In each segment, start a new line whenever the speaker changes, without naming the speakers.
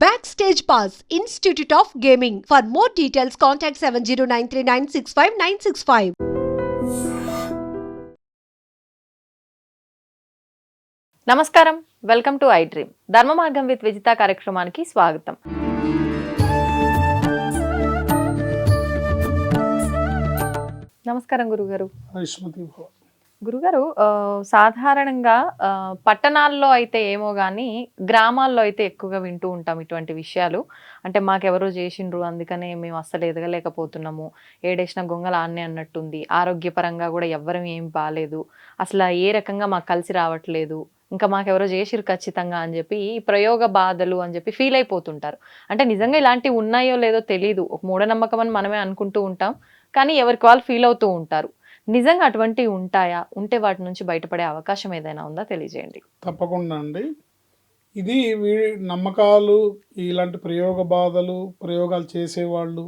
Backstage Pass, Institute of Gaming. For more details, contact 70939659665.
నమస్కారం welcome to I dream Dharma Margam with Vijitha కార్యక్రమానికి స్వాగతం నమస్కారం గురుగారు గురుగారు సాధారణంగా పట్టణాల్లో అయితే ఏమో కానీ గ్రామాల్లో అయితే ఎక్కువగా వింటూ ఉంటాం ఇటువంటి విషయాలు. అంటే మాకెవరో చేసిండ్రు అందుకనే మేము అస్సలు ఎదగలేకపోతున్నాము. ఏడేసిన గొంగల ఆన్నే అన్నట్టుంది. ఆరోగ్యపరంగా కూడా ఎవ్వరం ఏం బాగాలేదు అసలు ఏ రకంగా మాకు కలిసి రావట్లేదు. ఇంకా మాకెవరో చేసిరు ఖచ్చితంగా అని చెప్పి ఈ ప్రయోగ బాధలు అని చెప్పి ఫీల్ అయిపోతుంటారు. అంటే నిజంగా ఇలాంటివి ఉన్నాయో లేదో తెలియదు ఒక మూఢనమ్మకం అని మనమే అనుకుంటూ ఉంటాం. కానీ ఎవరికి వాళ్ళు ఫీల్ అవుతూ ఉంటారు. నిజంగా అటువంటివి ఉంటాయా? ఉంటే వాటి నుంచి బయటపడే అవకాశం ఏదైనా ఉందా? తెలియజేయండి.
తప్పకుండా అండి. ఇది వీ నమ్మకాలు ఇలాంటి ప్రయోగ బాధలు ప్రయోగాలు చేసేవాళ్ళు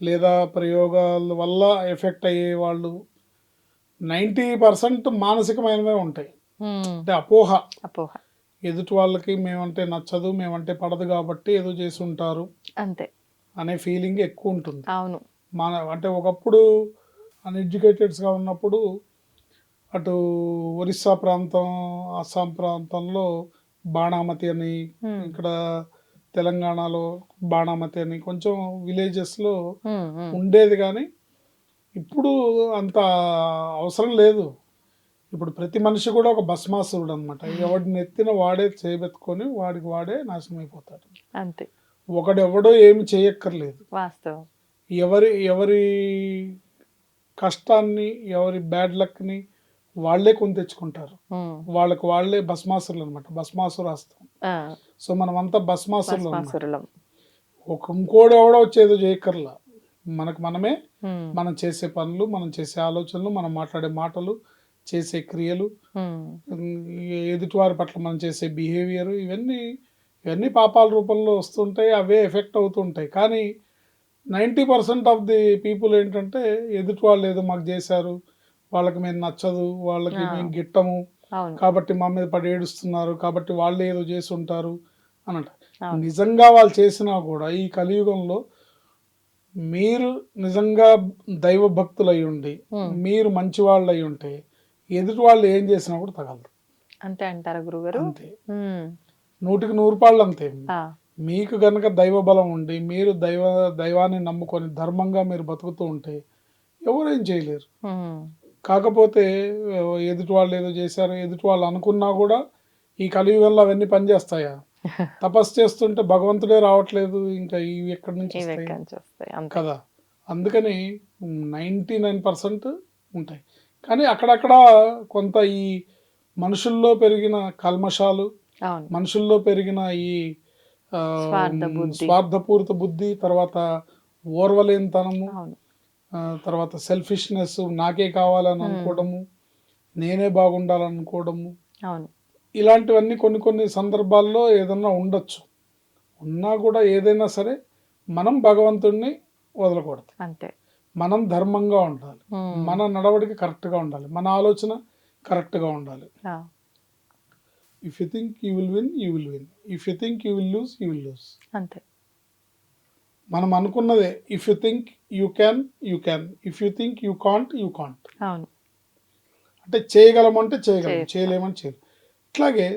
లేదా ప్రయోగాల వల్ల ఎఫెక్ట్ అయ్యేవాళ్ళు నైంటీ పర్సెంట్ మానసికమైనవే ఉంటాయి. అంటే అపోహ.
అపోహ.
ఎదుటి వాళ్ళకి మేమంటే నచ్చదు మేమంటే పడదు కాబట్టి ఏదో చేసి ఉంటారు
అంతే.
అనే ఫీలింగ్ ఎక్కువ ఉంటుంది.
అవును.
మన అంటే ఒకప్పుడు అన్ఎడ్యుకేటెడ్స్గా ఉన్నప్పుడు అటు ఒరిస్సా ప్రాంతం అస్సాం ప్రాంతంలో బాణామతి అని. ఇక్కడ తెలంగాణలో బాణామతి అని కొంచెం విలేజెస్లో. ఉండేది కానీ ఇప్పుడు అంత అవసరం లేదు. ఇప్పుడు ప్రతి మనిషి కూడా ఒక భస్మాసురుడు అనమాట ఎవడిని ఎత్తిన వాడే చేయబెట్టుకొని వాడికి వాడే నాశనం అయిపోతాడు
అంతే.
ఒకడెవడో ఏమి చేయక్కర్లేదు.
వాస్తవం.
ఎవరి ఎవరి కష్టాన్ని ఎవరి బ్యాడ్ లక్ని వాళ్ళే కొని తెచ్చుకుంటారు. వాళ్ళకి వాళ్ళే భస్మాసురులు అనమాట భస్మాసురు హస్తం సో మనమంతా భస్మాసురులు అన్నమాట.
భస్మాసురులం.
ఒక ఇంకోడు ఎవడో వచ్చేదో చేయక్కర్లా. మనకు మనమే మనం చేసే పనులు మనం చేసే ఆలోచనలు మనం మాట్లాడే మాటలు చేసే క్రియలు ఎదుటివారి పట్ల మనం చేసే బిహేవియర్ ఇవన్నీ ఇవన్నీ పాపాల రూపంలో వస్తుంటాయి అవే ఎఫెక్ట్ అవుతుంటాయి. కానీ ninety percent of the people ఏంటంటే ఎదుటి వాళ్ళు ఏదో మాకు చేశారు వాళ్ళకి మేము నచ్చదు వాళ్ళకి. మేము గిట్టము కాబట్టి మా మీద పడి ఏడుస్తున్నారు కాబట్టి వాళ్ళు ఏదో చేసి ఉంటారు అని అంటారు. నిజంగా వాళ్ళు చేసినా కూడా ఈ కలియుగంలో మీరు నిజంగా దైవ భక్తులు అయి ఉండి. మీరు మంచి వాళ్ళు అయి ఉంటే ఎదుటి వాళ్ళు ఏం చేసినా కూడా తగలదు
అంతే అంటారా గురుగారు
అంతే. నూటికి నూరు పాళ్ళు అంతే మీకు గనక దైవ బలం ఉండి మీరు దైవ దైవాన్ని నమ్ముకొని ధర్మంగా మీరు బతుకుతూ ఉంటే ఎవరేం చేయలేరు. కాకపోతే ఎదుటి వాళ్ళు ఏదో చేశారు ఎదుటి వాళ్ళు అనుకున్నా కూడా ఈ కలియుగంలో అవన్నీ పనిచేస్తాయా? తపస్సు చేస్తుంటే భగవంతుడే రావట్లేదు ఇంకా ఇవి ఎక్కడి నుంచి కదా. అందుకని నైంటీ నైన్ పర్సెంట్ ఉంటాయి. కానీ అక్కడక్కడ కొంత ఈ మనుషుల్లో పెరిగిన కల్మషాలు మనుషుల్లో పెరిగిన ఈ. స్వార్థపూరిత బుద్ధి తర్వాత ఓర్వలేనితనము తర్వాత సెల్ఫిష్నెస్ నాకే కావాలని. అనుకోవడము నేనే బాగుండాలనుకోవడము. ఇలాంటివన్నీ కొన్ని కొన్ని సందర్భాల్లో ఏదన్నా ఉండొచ్చు. ఉన్నా కూడా ఏదైనా సరే మనం భగవంతుణ్ణి వదలకూడదు.
అంతే.
మనం ధర్మంగా ఉండాలి. మన నడవడిక కరెక్ట్గా ఉండాలి. మన ఆలోచన కరెక్ట్గా ఉండాలి. If you think you will win you will win if you think you will lose you will lose
అంతే.
మనం అనుకున్నదే if you think you can you can if you think you can't you can't
అవును.
అంటే చేయగలమంటే చేయగలం. చేయలేమని చేయలేం ఇట్లాగే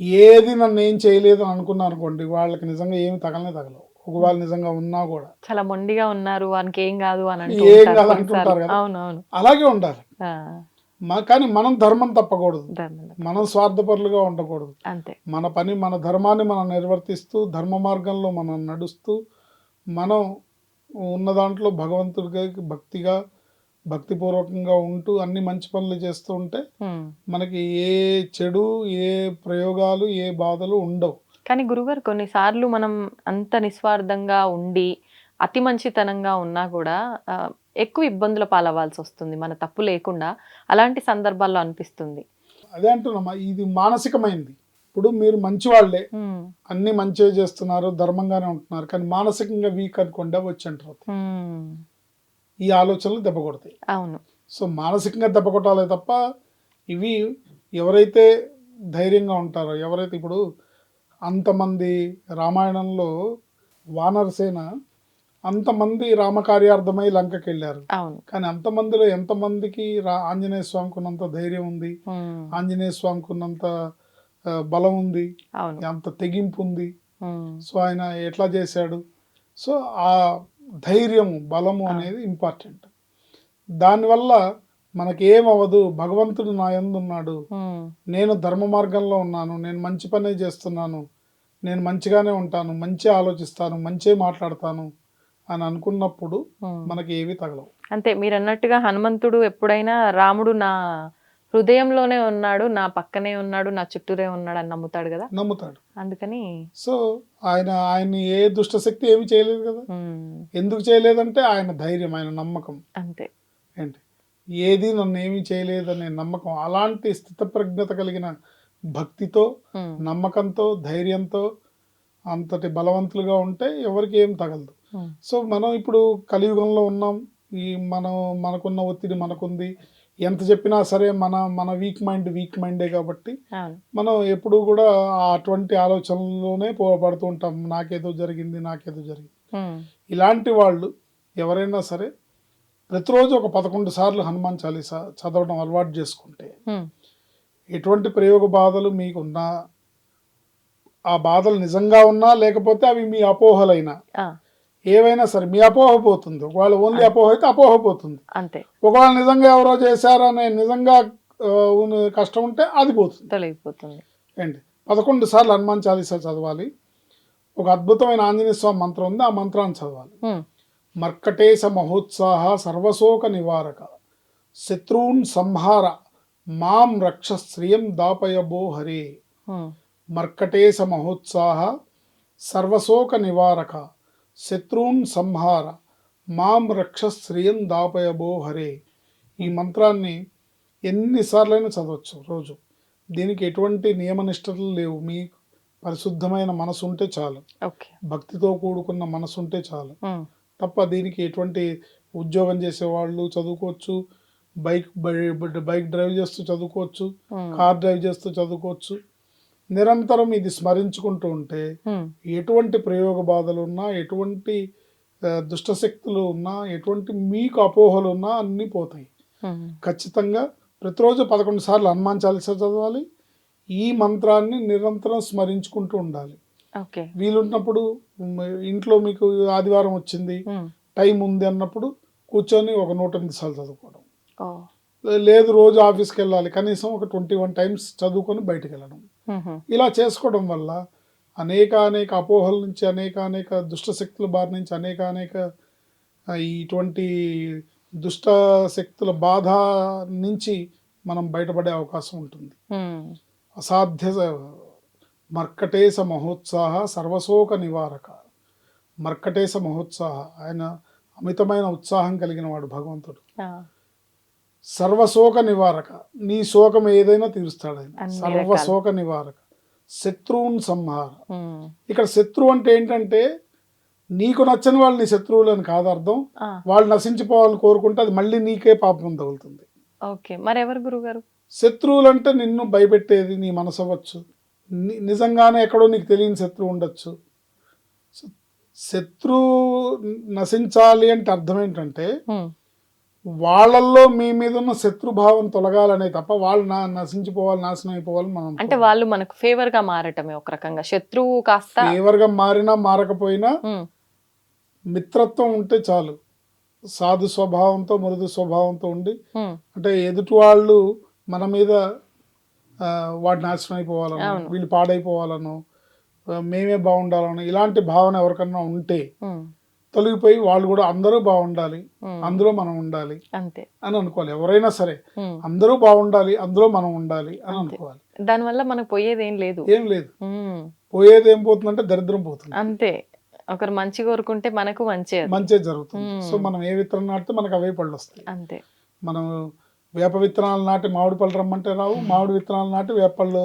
ఏది నన్ను ఏం చేయలేదు అని అనుకున్నా అనుకోండి వాళ్ళకి నిజంగా ఏమి తగలనే తగలవు. ఒకవేళ నిజంగా ఉన్నా కూడా.
చాలా మొండిగా ఉన్నారు వానికి ఏం కాదు అని
ఏం
ఉంటారు
కాదు. అంటుంటారు కదా. అలాగే ఉండాలి. మ- కానీ మనం ధర్మం తప్పకూడదు. మనం స్వార్థపరులుగా ఉండకూడదు
అంతే
మన పని మన ధర్మాన్ని మనం నిర్వర్తిస్తూ ధర్మ మార్గంలో మనం నడుస్తూ మనం ఉన్న దాంట్లో భగవంతుడిగా భక్తిగా భక్తిపూర్వకంగా ఉంటూ అన్ని మంచి పనులు చేస్తూ ఉంటే. మనకి ఏ చెడు ఏ ప్రయోగాలు ఏ బాధలు ఉండవు
కానీ గురుగారు కొన్నిసార్లు మనం అంత నిస్వార్థంగా ఉండి అతి మంచితనంగా ఉన్నా కూడా ఎక్కువ ఇబ్బందుల పాలవ్వాల్సి వస్తుంది మన తప్పు లేకుండా. అలాంటి సందర్భాల్లో అనిపిస్తుంది.
అదే అంటున్నామా? ఇది మానసికమైంది. ఇప్పుడు మీరు మంచి వాళ్ళే అన్ని మంచిగా చేస్తున్నారు ధర్మంగానే ఉంటున్నారు. కానీ మానసికంగా వీక్ అనుకోండి వచ్చి అంటారు ఈ ఆలోచనలు దెబ్బ కొడతాయి.
అవును.
సో మానసికంగా దెబ్బ కొట్టాలే తప్ప ఇవి ఎవరైతే ధైర్యంగా ఉంటారో ఎవరైతే ఇప్పుడు అంతమంది రామాయణంలో వానరసేన అంతమంది రామకార్యార్థమై లంకకి వెళ్ళారు కానీ అంతమందిలో ఎంతమందికి రా ఆంజనేయ స్వామికి ఉన్నంత ధైర్యం ఉంది ఆంజనేయ స్వామికి ఉన్నంత బలం ఉంది అంత తెగింపు ఉంది. సో ఆయన ఎట్లా చేశాడు? సో ఆ ధైర్యము బలము అనేది ఇంపార్టెంట్. దానివల్ల మనకి ఏమవ్వదు భగవంతుడు నా ఉన్నాడు. నేను ధర్మ మార్గంలో ఉన్నాను నేను మంచి పనే చేస్తున్నాను నేను మంచిగానే ఉంటాను మంచి ఆలోచిస్తాను మంచి మాట్లాడతాను అని అనుకున్నప్పుడు. మనకి ఏవి తగలవు.
అంతే మీరు అన్నట్టుగా హనుమంతుడు ఎప్పుడైనా రాముడు నా హృదయంలోనే ఉన్నాడు నా పక్కనే ఉన్నాడు నా చుట్టూరే ఉన్నాడు అని నమ్ముతాడు కదా?
నమ్ముతాడు.
అందుకని
సో ఆయన ఆయన్ని ఏ దుష్టశక్తి ఏమి చేయలేదు కదా? ఎందుకు చేయలేదంటే ఆయన ధైర్యం ఆయన నమ్మకం.
అంతే.
ఏంటి? ఏది నన్ను ఏమీ చేయలేదనే నమ్మకం అలాంటి స్థితప్రజ్ఞత కలిగిన భక్తితో నమ్మకంతో ధైర్యంతో అంతటి బలవంతులుగా ఉంటే ఎవరికి ఏం తగలదు. సో మనం ఇప్పుడు కలియుగంలో ఉన్నాం. ఈ మనం మనకున్న ఒత్తిడి మనకుంది. ఎంత చెప్పినా సరే మన మన వీక్ మైండ్ వీక్ మైండే కాబట్టి మనం ఎప్పుడు కూడా అటువంటి ఆలోచనలోనే పో పడుతూ ఉంటాం. నాకేదో జరిగింది నాకేదో జరిగింది. ఇలాంటి వాళ్ళు ఎవరైనా సరే ప్రతిరోజు ఒక పదకొండు సార్లు హనుమాన్ చాలీసా చదవడం అలవాటు చేసుకుంటే ఎటువంటి ప్రయోగ బాధలు మీకున్నా ఆ బాధలు నిజంగా ఉన్నా లేకపోతే అవి మీ అపోహలైనా ఏవైనా సరే మీ అపోహ పోతుంది. ఒకవేళ ఓన్లీ అపోహ అయితే అపోహ పోతుంది.
అంతే.
ఒకవేళ నిజంగా ఎవరో చేశారనే నిజంగా కష్టం ఉంటే అది పోతుంది.
తొలగిపోతుంది.
ఏంటి? పదకొండు సార్లు హనుమాన్ చాలీసా చదవాలి. ఒక అద్భుతమైన ఆంజనేయ స్వామి మంత్రం ఉంది ఆ మంత్రాన్ని చదవాలి. మర్కటేశ మహోత్సాహ సర్వశోక నివారక శత్రూన్ సంహార మాం రక్ష శ్రియం దాపయబో హరే. మర్కటేశ మహోత్సాహ సర్వశోక నివారక శత్రూన్ సంహార మాం రక్ష శ్రియం దాపయబో హరే. ఈ మంత్రాన్ని ఎన్నిసార్లైనా చదవచ్చు రోజు. దీనికి ఎటువంటి నియమనిష్టలు లేవు. మీ పరిశుద్ధమైన మనసు ఉంటే చాలు.
ఓకే.
భక్తితో కూడుకున్న మనసు ఉంటే చాలు తప్ప దీనికి ఎటువంటి ఉద్యోగం చేసేవాళ్ళు చదువుకోవచ్చు. బైక్ బైక్ డ్రైవ్ చేస్తూ చదువుకోవచ్చు. కార్ డ్రైవ్ చేస్తూ చదువుకోవచ్చు. నిరంతరం ఇది స్మరించుకుంటూ ఉంటే ఎటువంటి ప్రయోగ బాధలు ఉన్నా ఎటువంటి దుష్టశక్తులు ఉన్నా ఎటువంటి మీకు అపోహలు ఉన్నా అన్నీ పోతాయి. ఖచ్చితంగా ప్రతిరోజు పదకొండు సార్లు హనుమాన్ చాలీసా చదవాలి. ఈ మంత్రాన్ని నిరంతరం స్మరించుకుంటూ ఉండాలి. వీలున్నప్పుడు ఇంట్లో మీకు ఆదివారం వచ్చింది. టైం ఉంది అన్నప్పుడు కూర్చొని ఒక నూట ఎనిమిది సార్లు చదువుకోవడం. లేదు రోజు ఆఫీస్కి వెళ్ళాలి. కనీసం ఒక ట్వంటీ వన్ టైమ్స్ చదువుకొని బయటకు వెళ్ళడం. ఇలా చేసుకోవడం వల్ల అనేక అనేక అపోహల నుంచి అనేక అనేక దుష్ట శక్తుల బారి నుంచి అనేక అనేక ఇటువంటి దుష్ట శక్తుల బాధ నుంచి మనం బయటపడే అవకాశం ఉంటుంది. అసాధ్య మర్కటేశ మహోత్సాహ సర్వశోక నివారక. మర్కటేశ మహోత్సాహ ఆయన అమితమైన ఉత్సాహం కలిగిన వాడు భగవంతుడు. సర్వశోక నివారక. నీ శోకం ఏదైనా తీరుస్తాడు ఆయన. సర్వశోక నివారక. శత్రువున్ సంహార. ఇక్కడ శత్రువు అంటే ఏంటంటే నీకు నచ్చని వాళ్ళు నీ శత్రువులు అని కాదు అర్థం. వాళ్ళు నశించిపోవాలని కోరుకుంటే అది మళ్ళీ నీకే పాపం తగులుతుంది.
ఓకే. మరి ఎవరు గురుగారు
శత్రువులు అంటే నిన్ను భయపెట్టేది నీ మనసు అవ్వచ్చు. నిజంగానే ఎక్కడో నీకు తెలియని శత్రువు ఉండొచ్చు. శత్రువు నశించాలి అంటే అర్థం ఏంటంటే వాళ్ళల్లో మీ మీద ఉన్న శత్రుభావం తొలగాలనే తప్ప వాళ్ళు నా నశించిపోవాలి నాశనం అయిపోవాలి మనం
అంటే వాళ్ళు మనకు ఫేవర్గా మారటమే ఒక రకంగా. శత్రువు కాస్త
ఫేవర్గా మారినా మారకపోయినా మిత్రత్వం ఉంటే చాలు. సాధు స్వభావంతో మృదు స్వభావంతో ఉండి అంటే ఎదుటి వాళ్ళు మన మీద వాడు నాశనం అయిపోవాలను. వీళ్ళు పాడైపోవాలను మేమే బాగుండాలను ఇలాంటి భావన ఎవరికన్నా ఉంటే తొలగిపోయి వాళ్ళు కూడా అందరూ బాగుండాలి అందులో మనం ఉండాలి
అంతే.
అని అనుకోవాలి. ఎవరైనా సరే అందరూ బాగుండాలి అందులో మనం ఉండాలి అని. అనుకోవాలి.
దానివల్ల మనకు పోయేది ఏం లేదు.
ఏం లేదు. పోయేది ఏం పోతుందంటే దరిద్రం పోతుంది.
అంతే. ఒకరు మంచి కోరుకుంటే మనకు మంచి.
మంచి జరుగుతుంది. సో మనం ఏ విత్తనం నాటితే మనకు అవే పళ్ళు వస్తాయి.
అంతే.
మనం వేప విత్తనాలు నాటి మామిడి పళ్ళు రమ్మంటే రావు మామిడి విత్తనాలు నాటి వేప పళ్ళు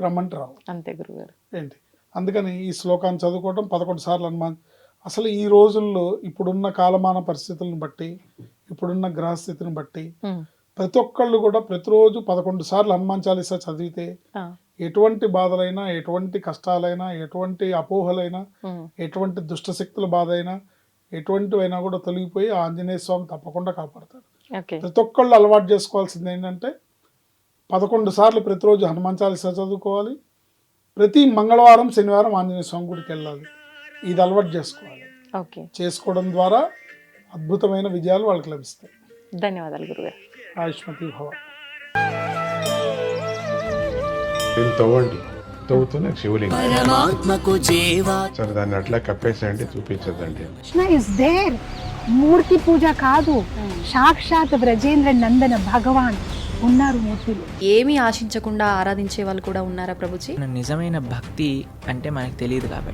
రమ్మంటే రావు.
అంతే గురుగారు.
ఏంటి? అందుకని ఈ శ్లోకాన్ని చదువుకోవడం పదకొండు సార్లు హనుమాన్ అసలు ఈ రోజుల్లో ఇప్పుడున్న కాలమాన పరిస్థితులను బట్టి ఇప్పుడున్న గ్రహస్థితిని బట్టి ప్రతి ఒక్కళ్ళు కూడా ప్రతిరోజు పదకొండు సార్లు హనుమాన్ చాలీసా చదివితే ఎటువంటి బాధలైనా ఎటువంటి కష్టాలైనా ఎటువంటి అపోహలైనా ఎటువంటి దుష్టశక్తుల బాధ అయినా ఎటువంటివైనా కూడా తొలగిపోయి ఆ ఆంజనేయ స్వామి తప్పకుండా కాపాడతాడు
ఓకే.
ప్రతి ఒక్కళ్ళు అలవాటు చేసుకోవాల్సింది ఏంటంటే పదకొండు సార్లు ప్రతిరోజు హనుమాన్ చాలీసా చదువుకోవాలి. ప్రతి మంగళవారం శనివారం ఆంజనేయ స్వామి గుడికి వెళ్ళాలి. ఇది అలవాటు చేసుకోవాలి.
ఓకే.
చేసుకోవడం ద్వారా అద్భుతమైన విజయాలు వాళ్ళకి లభిస్తాయి.
ధన్యవాదాలు గురుగారు.
ఆయుష్మతి భవ.
దీన్ని తవ్వండి. తవ్వుతూనే శివలింగం.
పరమాత్మకు జీవా.
సరే దాన్ని అట్లా కప్పేసేయండి చూపించదండి
కృష్ణ ఇస్ దేర్ మూర్తి పూజ కాదు. సాక్షాత్ బ్రజేంద్ర నందన భగవాన్ ఉన్నారు మూర్తిలో.
ఏమీ ఆశించకుండా ఆరాధించే వాళ్ళు కూడా ఉన్నారా ప్రభుజీ?
నిజమైన భక్తి అంటే మనకు తెలియదు కాబట్టి.